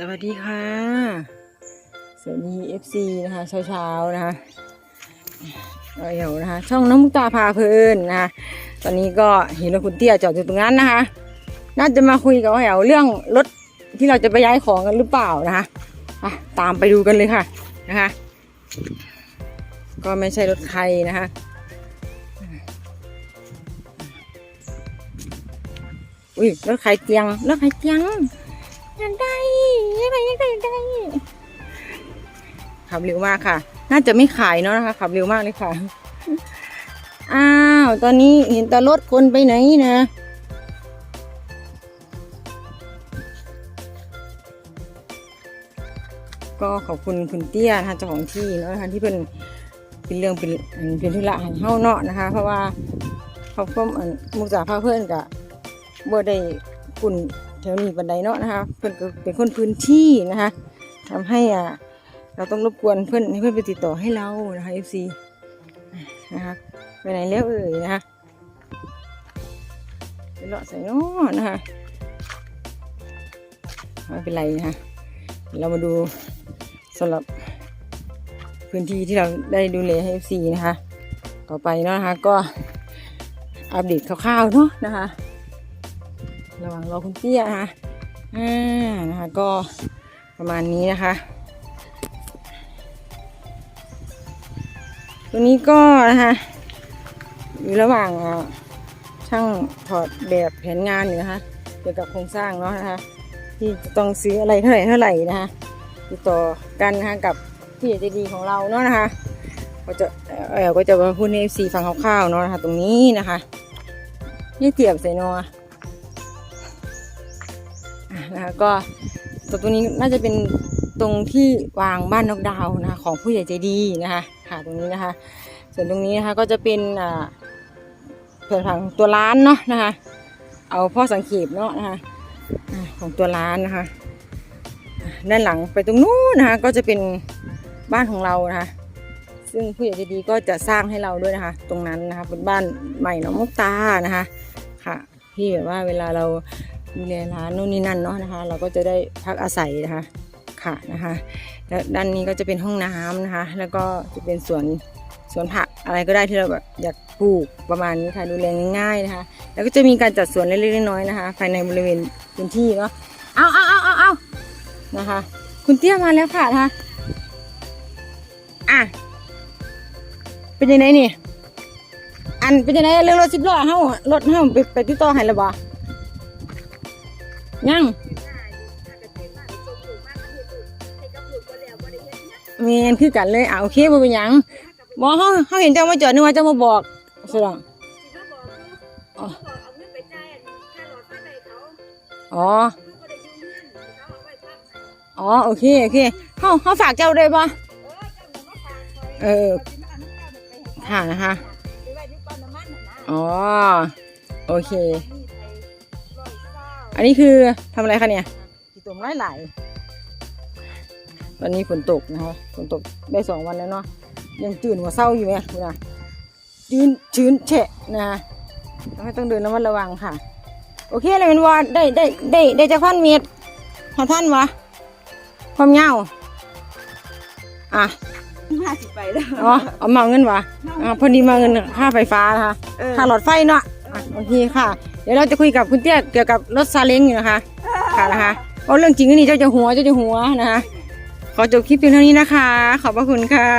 สวัสดีค่ะ สวัสดี FC นะคะ เช้าๆนะคะเอาเดี๋ยวนะคะ ช่องน้องมุกตาพาเพลินนะคะตอนนี้ก็เห็นรถคุณเตี้ยจอดอยู่ตรงนั้นนะคะ น่าจะมาคุยกับแถวเรื่องรถที่เราจะไปย้ายของกันหรือเปล่านะคะอะตามไปดูกันเลยค่ะนะคะ ก็ไม่ใช่รถใครนะคะอุ้ยรถไข่เตียงรถไข่เตียง อยากได้ยังไงยังไงยังไงขับเร็วมากค่ะ น่าจะไม่ขายเนาะนะคะขับเร็วมากเลยค่ะ อ้าว ตอนนี้เห็นแต่รถคนไปไหนนะ ก็ขอบคุณคุณเตี้ยนะคะเจ้าของที่เนาะนะคะที่เป็นเป็นเรื่องเป็นเป็นธุระให้เฮาเนาะนะคะ เพราะว่าเขาก็อันมุกจากพาเพื่อนกับบ่ได้คุณแถวนี้บันไดเนาะนะคะเพื่อนก็เป็นคนพื้นที่นะคะทำให้อะเราต้องรบกวนเพื่อนให้เพื่อนไปติดต่อให้เรานะคะ FC นะคะไปไหนแล้วเอ่ยนะคะไปเลาะใส่เนาะนะคะไม่เป็นไรนะคะเรามาดูสำหรับพื้นที่ที่เราได้ดูแลให้ FC นะคะ ต่อไปเนาะนะคะก็อัปเดตคร่าวๆเนาะนะคะ ระหว่างรอคุณเตี้ยนะคะอ่านะคะก็ประมาณนี้นะคะ ตัวนี้ก็นะคะอยู่ระหว่างช่างถอดแบบแผนงานอยู่นะคะเกี่ยวกับโครงสร้างเนาะนะคะ ที่จะต้องซื้ออะไรเท่าไหร่เท่าไหร่นะคะติดต่อกันนะคะกับผู้ใหญ่ใจดีของเราเนาะนะคะก็จะเออก็จะมาพูดในซีฟังคร่าวๆเนาะนะคะ ตรงนี้นะคะนี่เตียบใส่นอะอะ นะคะก็ตัวตรงนี้น่าจะเป็นตรงที่วางบ้านนกดาวนะคะของผู้ใหญ่ใจดีนะคะค่ะตรงนี้นะคะ ส่วนตรงนี้นะคะก็จะเป็นอ่าเพื่อนผังตัวร้านเนาะนะคะ เอาพ่อสังเขปเนาะนะคะของตัวร้านนะคะด้านหลังไปตรงนู้นนะคะก็จะเป็นบ้านของเรานะคะ ซึ่งผู้ใหญ่ใจดีก็จะสร้างให้เราด้วยนะคะ ตรงนั้นนะคะเป็นบ้านใหม่น้องมุกตานะคะค่ะที่แบบว่าเวลาเรา ดูแลร้านนู่นนี่นั่นเนาะนะคะ เราก็จะได้พักอาศัยนะคะค่ะนะคะ แล้วด้านนี้ก็จะเป็นห้องน้ำนะคะ แล้วก็จะเป็นสวนสวนผักอะไรก็ได้ที่เราแบบอยากปลูกประมาณนี้ค่ะดูแลง่ายๆนะคะ แล้วก็จะมีการจัดสวนเล็กๆน้อยๆนะคะ ภายในบริเวณพื้นที่เนาะเอาเอาเอาเอาเอานะคะ คุณเตี้ยมาแล้วค่ะนะคะอะเป็นยังไงนี่อันเป็นยังไงเรื่องรถสิบล้อเฮารถเฮาไปไปติดต่อให้แล้วบ่ ยังเมนคือกันเลยอะโอเคบ่เป็นหยังบอเขาเขาเห็นเจ้ามาจอดนึกว่าเจ้ามาบอกสุดอะอ๋อ อ๋อโอเคโอเคเขาเขาฝากเจ้าได้ปะเออค่ะนะคะอ๋อโอเค อันนี้คือทำอะไรคะเนี่ยสีตุ่มไล่ไหลตอนนี้ฝนตกนะคะฝนตกได้สองวันแล้วเนาะยังจืนหัวเศร้าอยู่ไหมคุณนะจืนชื้นเฉะนะต้องให้ต้องเดินระมัดระวังค่ะ โอเคเลยเป็นว่าได้ได้ได้ได้จะพันเมตรหาท่านวะความยาวอะห้าสิบไปแล้วอ๋อเอามาเอาเงินวะอ่าพอดีมาเงินค่าไฟฟ้านะคะเออค่าหลอดไฟเนาะอะโอเคค่ะ เดี๋ยวเราจะคุยกับคุณเตี้ยเกี่ยวกับรถซาเล้งอยู่นะคะค่ะนะคะเพราะเรื่องจริงนี่เจ้าจะหัวเจ้าจะหัวนะคะ ขอจบคลิปเพียงเท่านี้นะคะ ขอบพระคุณค่ะ